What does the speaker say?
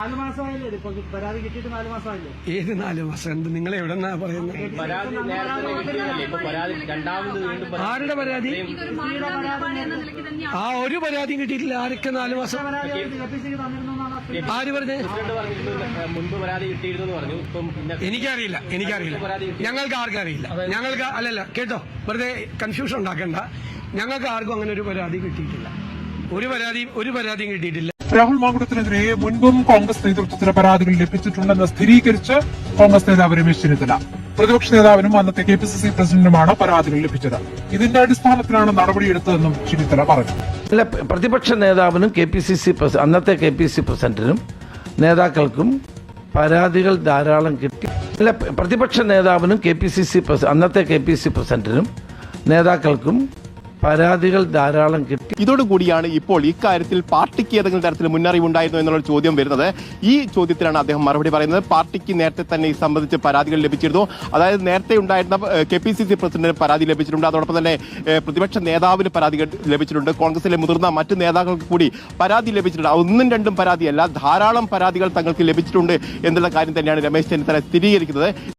നാല് മാസമായില്ലേ ഇപ്പൊ പരാതി കിട്ടിയിട്ട് നാല് മാസമായില്ലേ. ഏത് നാല് മാസം? എന്ത് നിങ്ങൾ എവിടെന്നാ പറയുന്നത്? പരാതി നേരത്തെ കിട്ടിയതല്ലേ ഇപ്പൊ പരാതി രണ്ടാമത് വീണ്ടും പരാതി. ആരുടെ പരാതി? ഇതൊരു എന്ന നിലയ്ക്ക് തന്നെയാണ് ആ ഒരു പരാതിയും കിട്ടിയിട്ടില്ല. ആരൊക്കെ നാല് മാസം? പരാതി തന്നിരുന്നു എന്നാണ് ആര് പറഞ്ഞേ? പ്രസിഡന്റ് പറഞ്ഞിരുന്നു മുൻപ് പരാതി കിട്ടിയിരുന്നു എന്ന് പറഞ്ഞു. ഇപ്പം എനിക്കറിയില്ല. എനിക്കറിയില്ല. ഞങ്ങൾക്ക് ആർക്കും അറിയില്ല. ഞങ്ങൾക്ക് അല്ലല്ല കേട്ടോ. വെറുതെ കൺഫ്യൂഷൻ ഉണ്ടാക്കണ്ട. ഞങ്ങൾക്ക് ആർക്കും അങ്ങനെ ഒരു പരാതി കിട്ടിയിട്ടില്ല. ഒരു പരാതി ഒരു പരാതിയും കിട്ടിയിട്ടില്ല. രാഹുൽ മാങ്കുടത്തിനെതിരെ മുൻപും കോൺഗ്രസ് നേതൃത്വത്തിന് പരാതികൾ ലഭിച്ചിട്ടുണ്ടെന്ന് സ്ഥിരീകരിച്ച് കോൺഗ്രസ് നേതാവ് രമേശ് ചെന്നിത്തല പ്രതിപക്ഷ നേതാവിനും അന്നത്തെ കെ പി സി സി പ്രസിഡന്റുമാണ് പരാതികൾ ലഭിച്ചത്. ഇതിന്റെ അടിസ്ഥാനത്തിലാണ് നടപടിയെടുത്തതെന്നും ചെന്നിത്തല പറഞ്ഞു. അല്ല പ്രതിപക്ഷ നേതാവിനും കെ പി സി സി അന്നത്തെ കെ പി സി പ്രസിഡന്റിനും നേതാക്കൾക്കും പരാതികൾ ധാരാളം കിട്ടി. അല്ല പ്രതിപക്ഷ നേതാവിനും കെ പി സി സി അന്നത്തെ കെ പി സി പ്രസിഡന്റിനും നേതാക്കൾക്കും പരാതികൾ ധാരാളം കിട്ടി. ഇതോടുകൂടിയാണ് ഇപ്പോൾ ഇക്കാര്യത്തിൽ പാർട്ടിക്ക് ഏതെങ്കിലും തരത്തിൽ മുന്നറിവ് ഉണ്ടായിരുന്നു എന്നുള്ള ചോദ്യം വരുന്നത്. ഈ ചോദ്യത്തിലാണ് അദ്ദേഹം മറുപടി പറയുന്നത്. പാർട്ടിക്ക് നേരത്തെ തന്നെ ഈ സംബന്ധിച്ച് പരാതികൾ ലഭിച്ചിരുന്നു. അതായത് നേരത്തെ ഉണ്ടായിരുന്ന കെ പി സി സി പ്രസിഡന്റിന് പരാതി ലഭിച്ചിട്ടുണ്ട്. അതോടൊപ്പം തന്നെ പ്രതിപക്ഷ നേതാവിന് പരാതി ലഭിച്ചിട്ടുണ്ട്. കോൺഗ്രസിലെ മുതിർന്ന മറ്റ് നേതാക്കൾക്ക് കൂടി പരാതി ലഭിച്ചിട്ടുണ്ട്. ഒന്നും രണ്ടും പരാതിയല്ല. ധാരാളം പരാതികൾ തങ്ങൾക്ക് ലഭിച്ചിട്ടുണ്ട് എന്നുള്ള കാര്യം തന്നെയാണ് രമേശ് ചെന്നിത്തല സ്ഥിരീകരിക്കുന്നത്.